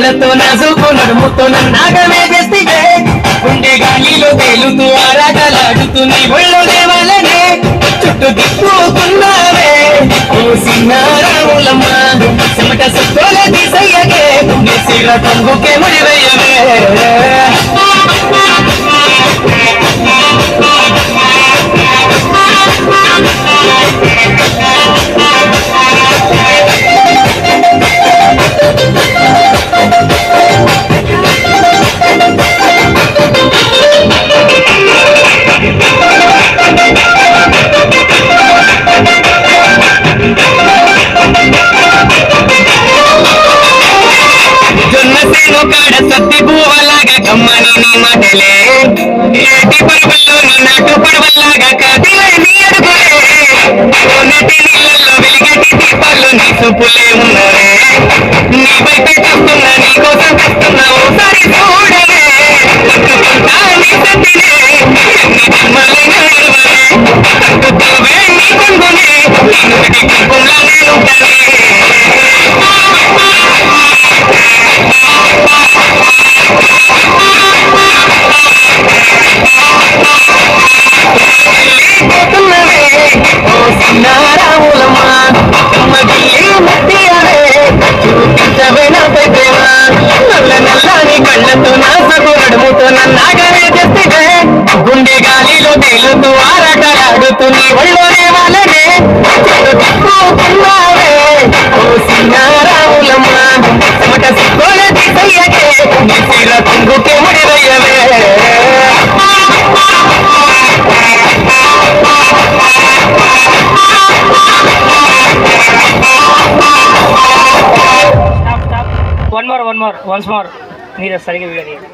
కళ్ళతో నాజుకు నడుముతో నాగమే తెస్తే గుండె గాలిలో తేలుతూ ఆరాటలాడుతూ నీ ఒళ్ళు దేవాలనే చుట్టూ దిక్కుకున్నావే ఓ సిన్నారాములమ్మ సమట సుత్తోల తీసయ్యగే నీ సిర తంగుకే ముడివయ్యవే జొన్న సేను కాడ సత్తి పువ్వలాగా కమ్మని నీ మాటలే. ఏటి పరువల్లో నీ నాటు పడవల్లాగా కదిలే నీ అడుగులే. నీళ్ళల్లో వెలిగటి దీపాలు నీ చూపులే ఉన్నవే. నీ బయట చూస్తున్నా నీ కోసం చూస్తున్నా ఓసారి చూడలే నీ సత్తినే ఎన్ని జన్మలైనా నిలవలే తట్టుకోవే నీ కొంగునే నీ నుడికి కుంకుమలా నేనుంటానే ఒళ్ళోనే వాళ్ళనే చెట్టు తిప్పుకున్నావే ఓ సిన్నారాములమ్మ చెమట సిక్కుల తీసయ్యకే నీ సిర తుంగుకే ముడివయ్యవే one more one more once more మీరు సరిగ్గా వీడియో తీయండి